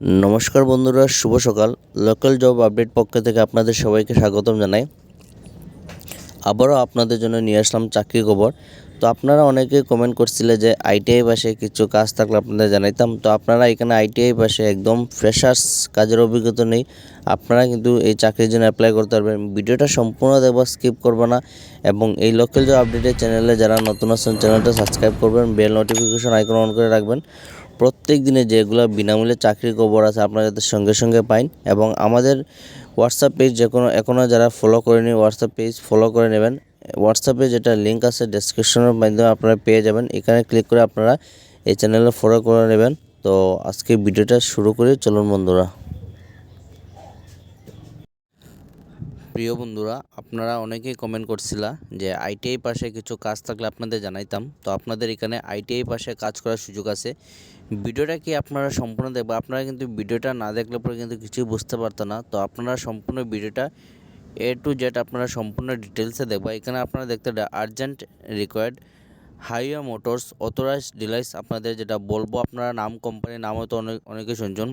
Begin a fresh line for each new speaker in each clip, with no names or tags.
নমস্কার বন্ধুরা, শুভ সকাল। লোকাল জব আপডেট পক্ষ থেকে আপনাদের সবাইকে স্বাগতম জানাই। আবারও আপনাদের জন্য নিয়ে আসলাম চাকরি খবর। তো আপনারা অনেকে কমেন্ট করছিলে যে আইটিআই পাশে কিছু কাজ থাকলে আপনাদের জানাইতাম। তো আপনারা এখানে আইটিআই পাশে একদম ফ্রেশার্স কাজের অভিজ্ঞতা নেই। আপনারা কিন্তু এই চাকরির জন্য অ্যাপ্লাই করতে পারবেন। ভিডিওটা সম্পূর্ণ দেখবা স্কিপ করবে না। এবং এই লোকাল জব আপডেটের চ্যানেলে যারা নতুন আছেন চ্যানেলটা সাবস্ক্রাইব করবেন বেল নোটিফিকেশন আইকন অন করে রাখবেন। প্রত্যেক দিনে যেগুলো বিনামূল্যে চাকরির খবর আছে আপনারা যাতে সঙ্গে সঙ্গে পাইন এবং আমাদের হোয়াটসঅ্যাপ পেজ যে কোনো এখনও যারা ফলো করেনি হোয়াটসঅ্যাপ পেজ ফলো করে নেবেন। হোয়াটসঅ্যাপে যেটা লিঙ্ক আছে ডেসক্রিপশনের মাধ্যমে আপনারা পেয়ে যাবেন। এখানে ক্লিক করে আপনারা এই চ্যানেলে ফলো করে নেবেন। তো আজকে ভিডিওটা শুরু করি, চলুন বন্ধুরা। প্রিয় বন্ধুরা, আপনারা অনেকেই কমেন্ট করছিলা যে আইটিআই পাশে কিছু কাজ থাকলে আপনাদের জানাইতাম। তো আপনাদের এখানে আইটিআই পাশে কাজ করার সুযোগ আছে। ভিডিওটা কি আপনারা সম্পূর্ণ দেখবেন আপনারা কিন্তু ভিডিওটা না দেখলে পরে কিন্তু কিছুই বুঝতে পারতো না। তো আপনারা সম্পূর্ণ ভিডিওটা এ টু জেড আপনারা সম্পূর্ণ ডিটেলসে দেখবা। এখানে আপনারা দেখতে urgent required highway motors authorise dealers আপনাদের যেটা বলব, আপনারা নাম কোম্পানির নাম হয়তো অনেক, অনেকে শুনছেন।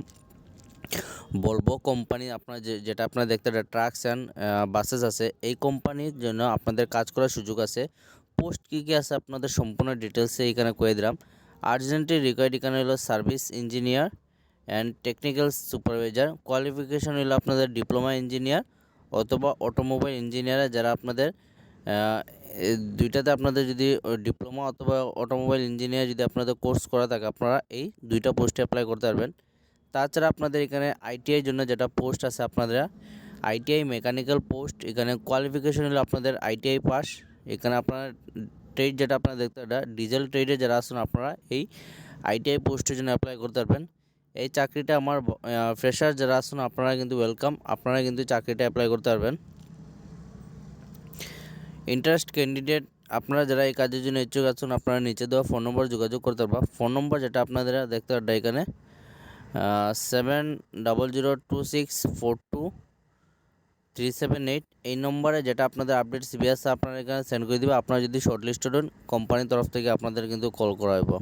বলব কোম্পানি আপনার যে, যেটা আপনারা দেখতে ট্রাকস অ্যান্ড বাসেস আছে, এই কোম্পানির জন্য আপনাদের কাজ করার সুযোগ আছে। পোস্ট কী কী আছে আপনাদের সম্পূর্ণ ডিটেলসে এখানে কয়ে দিলাম। আর্জেন্টলি রিকোয়ার্ড এখানে হলো service engineer and technical supervisor qualification হলো আপনাদের ডিপ্লোমা ইঞ্জিনিয়ার অথবা অটোমোবাইল ইঞ্জিনিয়ার যারা আপনাদের দুইটাতে আপনাদের যদি ডিপ্লোমা অথবা অটোমোবাইল ইঞ্জিনিয়ার যদি আপনাদের কোর্স করা থাকে, আপনারা এই দুইটা পোস্টে অ্যাপ্লাই করতে পারবেন। তাছাড়া আপনাদের এখানে আইটিআই জন্য যেটা পোস্ট আছে আপনাদের আইটিআই মেকানিক্যাল পোস্ট এখানে কোয়ালিফিকেশন হলো আপনাদের আইটিআই পাস এখানে আপনার ট্রেড যেটা আপনারা দেখতে, এটা ডিজেল ট্রেডে যারা আসুন আপনারা এই আইটিআই পোস্টের জন্য অ্যাপ্লাই করতে পারবেন। এই চাকরিটা আমার ফ্রেশার যারা আসুন আপনারা কিন্তু ওয়েলকাম আপনারা কিন্তু চাকরিটা অ্যাপ্লাই করতে পারবেন। ইন্টারেস্ট ক্যান্ডিডেট আপনারা যারা এই কাজের জন্য ইচ্ছুক আছেন, আপনারা নিচে দেওয়া ফোন নম্বর যোগাযোগ করতে পারবেন ফোন নম্বর যেটা আপনাদের দেখতে পারবেন এখানে। Seven double zero two six four two three seven eight এই নম্বরে যেটা আপনাদের আপডেট সিবিএস আপনারা এখানে সেন্ড করে দেবে। আপনারা যদি শর্ট লিস্টেড হন কোম্পানির তরফ থেকে আপনাদের কিন্তু কল করা হইব।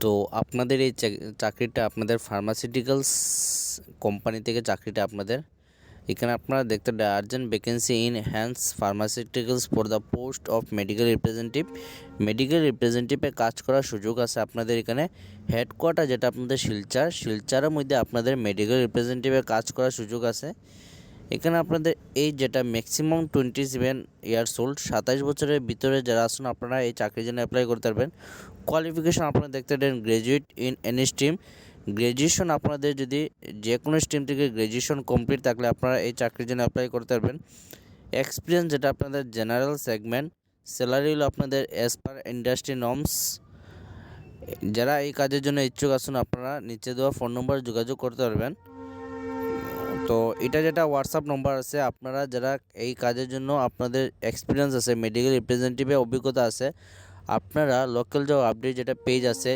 তো আপনাদের এই চাক- চাকরিটা, আপনাদের ফার্মাসিউটিক্যালস কোম্পানি থেকে চাকরিটা আপনাদের এখানে আপনারা দেখতে urgent vacancy in Hands pharmaceuticals for the post of medical representative medical রিপ্রেজেন্টেটিভে কাজ করার সুযোগ আছে আপনাদের এখানে। হেডকোয়ার্টার যেটা আপনাদের শিলচার, শিলচারের মধ্যে আপনাদের মেডিকেল রিপ্রেজেন্টেটিভে কাজ করার সুযোগ আছে। এখানে আপনাদের এই যেটা maximum twenty seven years old সাতাইশ বছরের ভিতরে যারা আসুন আপনারা এই চাকরির জন্য অ্যাপ্লাই করতে পারবেন। কোয়ালিফিকেশন আপনারা দেখতে পারেন graduate in any stream graduation আপনাদের যদি যে কোনো স্ট্রিম থেকে গ্র্যাজুয়েশন কমপ্লিট থাকলে আপনারা এই চাকরির জন্য অ্যাপ্লাই করতে পারবেন। এক্সপিরিয়েন্স যেটা আপনাদের জেনারেল সেগমেন্ট স্যালারি হলো আপনাদের অ্যাজ পার ইন্ডাস্ট্রি নর্মস যারা এই কাজের জন্য ইচ্ছুক আছেন, আপনারা নিচে দেওয়া ফোন নম্বরে যোগাযোগ করতে পারবেন। তো এটা যেটা হোয়াটসঅ্যাপ নম্বর আছে, আপনারা যারা এই কাজের জন্য আপনাদের এক্সপিরিয়েন্স আছে মেডিকেল রিপ্রেজেন্টেটিভের অভিজ্ঞতা আছে আপনারা লোকাল যে আপডেট যেটা পেজ আছে,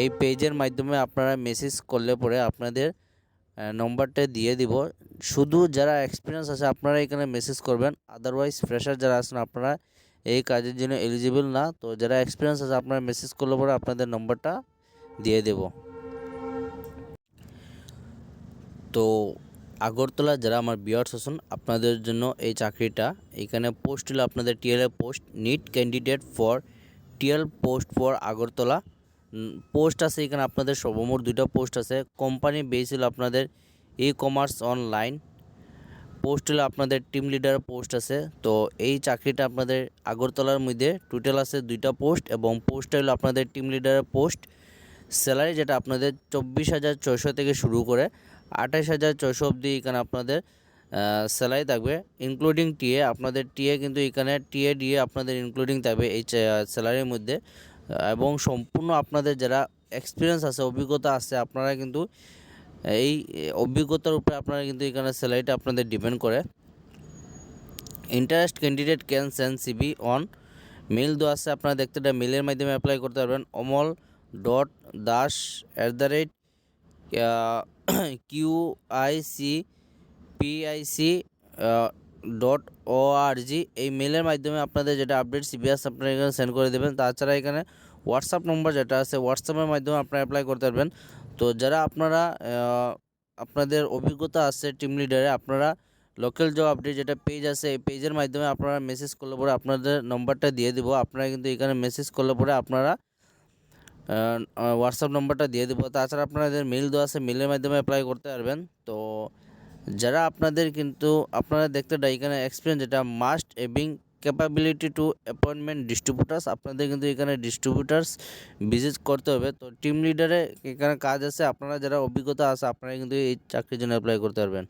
এই পেজের মাধ্যমে আপনারা মেসেজ করলে পরে আপনাদের নম্বরটা দিয়ে দিব। শুধু যারা এক্সপিরিয়েন্স আছে, আপনারা এখানে মেসেজ করবেন। আদারওয়াইজ ফ্রেশার যারা আছেন, আপনারা এই কাজের জন্য এলিজিবল না। তো যারা এক্সপিরিয়েন্স আছে, আপনারা মেসেজ করলে পরে আপনাদের নম্বরটা দিয়ে দেব। তো আগরতলা যারা আমার বিয়ার্স আছেন, আপনাদের জন্য এই চাকরিটা। এখানে পোস্ট হলো আপনাদের TLA post need candidate for TL post for Agartala. Post আছে এখানে আপনাদের সর্বমোট দুইটা পোস্ট আছে। কোম্পানি বেস হলো আপনাদের ই কমার্স অনলাইন পোস্ট হলো আপনাদের টিম লিডার পোস্ট আছে। তো এই চাকরিটা আপনাদের আগরতলার মধ্যে টোটাল আছে দুইটা পোস্ট এবং পোস্টটা হলো আপনাদের টিম লিডারের পোস্ট। স্যালারি যেটা আপনাদের চব্বিশ হাজার ছয়শো থেকে শুরু করে আঠাশ হাজার ছয়শো অবধি এখানে আপনাদের স্যালারি থাকবে ইনক্লুডিং টিএ আপনাদের টিএ কিন্তু এখানে টিএ ডিএ আপনাদের ইনক্লুডিং থাকবে এই স্যালারির মধ্যে। এবং সম্পূর্ণ আপনাদের যারা এক্সপিরিয়েন্স আছে, অভিজ্ঞতা আছে, আপনারা কিন্তু এই অভিজ্ঞতার উপরে আপনারা কিন্তু এখানে স্যালারিটা আপনাদের ডিপেন্ড করে। Interest candidate can send CV on mail দেওয়া আছে, আপনারা দেখতে এটা মেলের মাধ্যমে অ্যাপ্লাই করতে পারবেন, Amal dot Das at the rate Q I C PIC dot O G এই মেলের মাধ্যমে আপনাদের যেটা আপডেট সিবিএস আপনারা এখানে সেন্ড করে দেবেন। তাছাড়া এখানে হোয়াটসঅ্যাপ নম্বর যেটা আছে হোয়াটসঅ্যাপের মাধ্যমে আপনারা অ্যাপ্লাই করতে পারবেন। তো যারা আপনারা আপনাদের অভিজ্ঞতা আছে টিম লিডারে আপনারা লোকাল জব আপডেট যেটা পেজ আছে, এই পেজের মাধ্যমে আপনারা মেসেজ করলে পরে আপনাদের নম্বরটা দিয়ে দিব। আপনারা কিন্তু এখানে মেসেজ করলে পরে আপনারা হোয়াটসঅ্যাপ নম্বরটা দিয়ে দেবো। তাছাড়া আপনাদের মেল দেওয়া আছে মেলের মাধ্যমে অ্যাপ্লাই করতে পারবেন। তো যারা আপনাদের কিন্তু, আপনারা দেখতে এখানে এক্সপিরিয়েন্স যেটা মাস্ট এবিং ক্যাপাবিলিটি টু অ্যাপয়েন্টমেন্ট ডিস্ট্রিবিউটার্স আপনাদের কিন্তু এখানে ডিস্ট্রিবিউটার্স ভিজিট করতে হবে। তো টিম লিডারে এখানে কাজ আছে, আপনারা যারা অভিজ্ঞতা আছে, আপনারা কিন্তু এই চাকরির জন্য অ্যাপ্লাই করতে পারবেন।